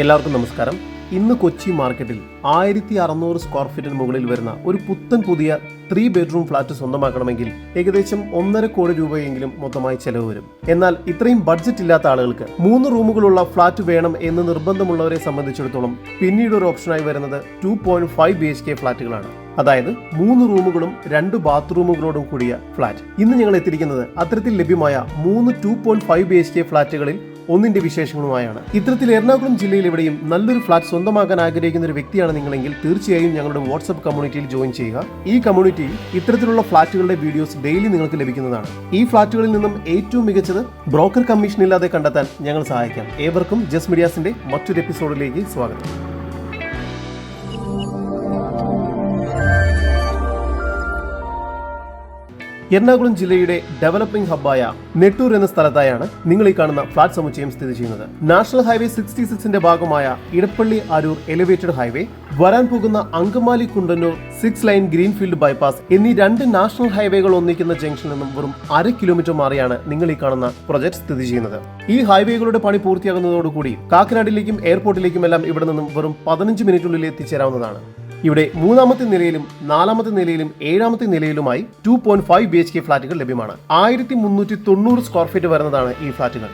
എല്ലാവർക്കും നമസ്കാരം. ഇന്ന് കൊച്ചി മാർക്കറ്റിൽ ആയിരത്തി അറുന്നൂറ് സ്ക്വയർ ഫീറ്റിന് മുകളിൽ വരുന്ന ഒരു പുത്തൻ പുതിയ ത്രീ ബെഡ്റൂം ഫ്ളാറ്റ് സ്വന്തമാക്കണമെങ്കിൽ ഏകദേശം ഒന്നര കോടി രൂപയെങ്കിലും മൊത്തമായി ചെലവ് വരും. എന്നാൽ ഇത്രയും ബഡ്ജറ്റ് ഇല്ലാത്ത ആളുകൾക്ക് മൂന്ന് റൂമുകളുള്ള ഫ്ളാറ്റ് വേണം എന്ന് നിർബന്ധമുള്ളവരെ സംബന്ധിച്ചിടത്തോളം പിന്നീട് ഒരു ഓപ്ഷനായി വരുന്നത് two point five B H K ഫ്ളാറ്റുകളാണ് അതായത് മൂന്ന് റൂമുകളും രണ്ട് ബാത്റൂമുകളോടും കൂടിയ ഫ്ളാറ്റ് ഇന്ന് ഞങ്ങൾ എത്തിയിരിക്കുന്നത് അത്തരത്തിൽ ലഭ്യമായ മൂന്ന് two point five B H K ഫ്ലാറ്റുകളിൽ ഒന്നിന്റെ വിശേഷങ്ങളുമായാണ്. ഇത്തരത്തിൽ എറണാകുളം ജില്ലയിൽ എവിടെയും നല്ലൊരു ഫ്ളാറ്റ് സ്വന്തമാക്കാൻ ആഗ്രഹിക്കുന്ന ഒരു വ്യക്തിയാണ് നിങ്ങളെങ്കിൽ തീർച്ചയായും ഞങ്ങളുടെ വാട്സ്ആപ്പ് കമ്മ്യൂണിറ്റിയിൽ ജോയിൻ ചെയ്യുക. ഈ കമ്മ്യൂണിറ്റിയിൽ ഇത്തരത്തിലുള്ള ഫ്ളാറ്റുകളുടെ വീഡിയോസ് ഡെയിലി നിങ്ങൾക്ക് ലഭിക്കുന്നതാണ്. ഈ ഫ്ളാറ്റുകളിൽ നിന്നും ഏറ്റവും മികച്ചത് ബ്രോക്കർ കമ്മീഷൻ ഇല്ലാതെ കണ്ടെത്താൻ ഞങ്ങൾ സഹായിക്കാം. ഏവർക്കും ജസ് മീഡിയാസിന്റെ മറ്റൊരു എപ്പിസോഡിലേക്ക് സ്വാഗതം. എറണാകുളം ജില്ലയുടെ ഡെവലപ്പിംഗ് ഹബ്ബായ നെട്ടൂർ എന്ന സ്ഥലത്തായാണ് നിങ്ങൾ ഈ കാണുന്ന ഫ്ലാറ്റ് സമുച്ചയം സ്ഥിതി ചെയ്യുന്നത്. നാഷണൽ ഹൈവേ സിക്സ്റ്റി സിക്സിന്റെ ഭാഗമായ ഇടപ്പള്ളി അരൂർ എലിവേറ്റഡ് ഹൈവേ വരാൻ പോകുന്ന Angamaly Kundannoor six lane greenfield bypass എന്നീ രണ്ട് നാഷണൽ ഹൈവേകൾ ഒന്നിക്കുന്ന ജംഗ്ഷനിൽ നിന്നും വെറും അര കിലോമീറ്റർ മാറിയാണ് നിങ്ങൾ ഈ കാണുന്ന പ്രൊജക്ട് സ്ഥിതി ചെയ്യുന്നത്. ഈ ഹൈവേകളുടെ പണി പൂർത്തിയാകുന്നതോടുകൂടി കാക്കനാടിലേക്കും എയർപോർട്ടിലേക്കും എല്ലാം ഇവിടെ നിന്നും വെറും പതിനഞ്ച് മിനിറ്റിനുള്ളിൽ എത്തിച്ചേരാവുന്നതാണ്. ഇവിടെ മൂന്നാമത്തെ നിലയിലും നാലാമത്തെ നിലയിലും ഏഴാമത്തെ നിലയിലുമായി two point five B H K ഫ്ളാറ്റുകൾ ലഭ്യമാണ്. ആയിരത്തി മുന്നൂറ്റി തൊണ്ണൂറ് സ്ക്വയർ ഫീറ്റ് വരുന്നതാണ് ഈ ഫ്ളാറ്റുകൾ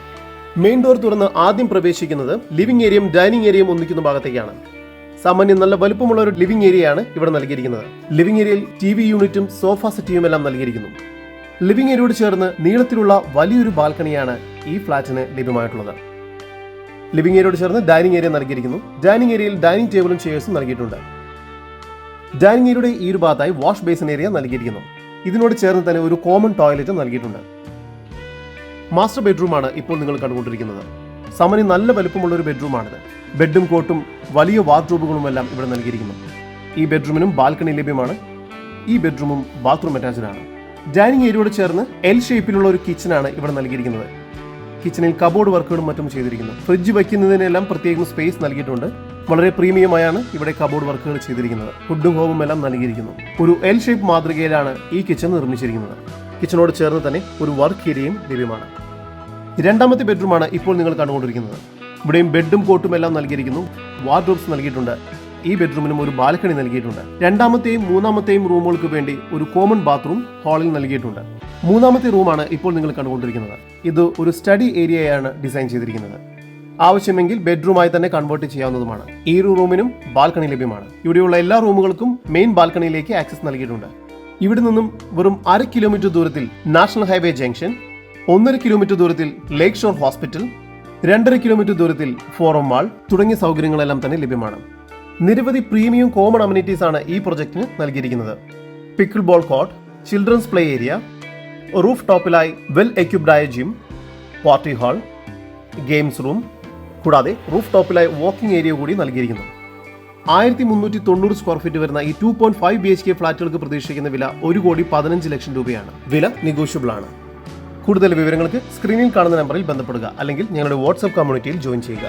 മെയിൻ ഡോർ തുറന്ന് ആദ്യം പ്രവേശിക്കുന്നത് ലിവിംഗ് ഏരിയയും ഡൈനിങ് ഏരിയയും ഒന്നിക്കുന്ന ഭാഗത്തേക്കാണ്. സാമാന്യം നല്ല വലുപ്പമുള്ള ഒരു ലിവിംഗ് ഏരിയയാണ് ഇവിടെ നൽകിയിരിക്കുന്നത്. ലിവിംഗ് ഏരിയയിൽ ടി വി യൂണിറ്റും സോഫ സെറ്റിയും എല്ലാം നൽകിയിരിക്കുന്നു. ലിവിംഗ് ഏരിയയോട് ചേർന്ന് നീളത്തിലുള്ള വലിയൊരു ബാൽക്കണിയാണ് ഈ ഫ്ളാറ്റിന് ലഭ്യമായിട്ടുള്ളത്. ലിവിംഗ് ഏരിയയോട് ചേർന്ന് ഡൈനിങ് ഏരിയ നൽകിയിരിക്കുന്നു. ഡൈനിങ് ഏരിയയിൽ ഡൈനിങ് ടേബിളും ചെയേഴ്സും നൽകിയിട്ടുണ്ട്. ഡൈനിങ് ഏരിയയുടെ ഈ ഒരു ഭാഗത്തായി വാഷ് ബേസിൻ ഏരിയ നൽകിയിരിക്കുന്നു. ഇതിനോട് ചേർന്ന് തന്നെ ഒരു കോമൺ ടോയ്ലറ്റ് നൽകിയിട്ടുണ്ട്. മാസ്റ്റർ ബെഡ്റൂമാണ് ഇപ്പോൾ നിങ്ങൾ കണ്ടുകൊണ്ടിരിക്കുന്നത്. സമനി നല്ല വലുപ്പമുള്ള ഒരു ബെഡ്റൂമാണിത്. ബെഡും കോട്ടും വലിയ വാർഡ്രോബുകളും എല്ലാം ഇവിടെ നൽകിയിരിക്കുന്നു. ഈ ബെഡ്റൂമിനും ബാൽക്കണി ലഭ്യമാണ്. ഈ ബെഡ്റൂമും ബാത്റൂം അറ്റാച്ച്ഡ് ആണ്. ഡൈനിങ് ഏരിയയോട് ചേർന്ന് എൽ ഷേപ്പിലുള്ള ഒരു കിച്ചനാണ് ഇവിടെ നൽകിയിരിക്കുന്നത്. കിച്ചണിൽ കബോർഡ് വർക്കുകളും മറ്റും ചെയ്തിരിക്കുന്നു. ഫ്രിഡ്ജ് വയ്ക്കുന്നതിനെല്ലാം പ്രത്യേകം സ്പേസ് നൽകിയിട്ടുണ്ട്. വളരെ പ്രീമിയമായാണ് ഇവിടെ കബോർഡ് വർക്കുകൾ ചെയ്തിരിക്കുന്നത്. ഫുഡും ഹോമും എല്ലാം നൽകിയിരിക്കുന്നു. ഒരു എൽ ഷേപ്പ് മാതൃകയിലാണ് ഈ കിച്ചൺ നിർമ്മിച്ചിരിക്കുന്നത്. കിച്ചണോട് ചേർന്ന് തന്നെ ഒരു വർക്ക് ഏരിയയും ലഭ്യമാണ്. രണ്ടാമത്തെ ബെഡ്റൂമാണ് ഇപ്പോൾ നിങ്ങൾ കണ്ടുകൊണ്ടിരിക്കുന്നത്. ഇവിടെയും ബെഡും കോട്ടും എല്ലാം നൽകിയിരിക്കുന്നു. വാർഡ്രോബ്സ് നൽകിയിട്ടുണ്ട്. ഈ ബെഡ്റൂമിനും ഒരു ബാൽക്കണി നൽകിയിട്ടുണ്ട്. രണ്ടാമത്തെയും മൂന്നാമത്തെയും റൂമുകൾക്ക് വേണ്ടി ഒരു കോമൺ ബാത്റൂം ഹാളിൽ നൽകിയിട്ടുണ്ട്. മൂന്നാമത്തെ റൂമാണ് ഇപ്പോൾ നിങ്ങൾ കണ്ടുകൊണ്ടിരിക്കുന്നത്. ഇത് ഒരു സ്റ്റഡി ഏരിയയാണ് ഡിസൈൻ ചെയ്തിരിക്കുന്നത്. ആവശ്യമെങ്കിൽ ബെഡ്റൂമായി തന്നെ കൺവേർട്ട് ചെയ്യാവുന്നതുമാണ്. ഈ റൂമിനും ബാൽക്കണി ലഭ്യമാണ്. ഇവിടെയുള്ള എല്ലാ റൂമുകൾക്കും മെയിൻ ബാൽക്കണിയിലേക്ക് ആക്സസ് നൽകിയിട്ടുണ്ട്. ഇവിടെ നിന്നും വെറും അര കിലോമീറ്റർ ദൂരത്തിൽ നാഷണൽ ഹൈവേ ജംഗ്ഷൻ ഒന്നര കിലോമീറ്റർ ദൂരത്തിൽ ലേക്ക് ഷോർ ഹോസ്പിറ്റൽ രണ്ടര കിലോമീറ്റർ ദൂരത്തിൽ ഫോറം മാൾ തുടങ്ങിയ സൗകര്യങ്ങളെല്ലാം തന്നെ ലഭ്യമാണ്. നിരവധി പ്രീമിയം കോമൺ അമ്യൂണിറ്റീസ് ആണ് ഈ പ്രൊജക്ടിന് നൽകിയിരിക്കുന്നത്. Pickleball court children's play area roof ടോപ്പിലായി well എക്യുപ്ഡായ gym party hall games room കൂടാതെ റൂഫ് ടോപ്പിലായി വാക്കിംഗ് ഏരിയ കൂടി നൽകിയിരിക്കുന്നു. ആയിരത്തി മുന്നൂറ്റി തൊണ്ണൂറ് സ്ക്വയർ ഫീറ്റ് വരുന്ന ഈ two point five B H K ഫ്ളാറ്റുകൾക്ക് പ്രതീക്ഷിക്കുന്ന വില ഒരു കോടി പതിനഞ്ച് ലക്ഷം രൂപയാണ്. വില നെഗോഷ്യബിൾ ആണ്. കൂടുതൽ വിവരങ്ങൾക്ക് സ്ക്രീനിൽ കാണുന്ന നമ്പറിൽ ബന്ധപ്പെടുക അല്ലെങ്കിൽ ഞങ്ങളുടെ വാട്സ്ആപ്പ് കമ്മ്യൂണിറ്റിയിൽ ജോയിൻ ചെയ്യുക.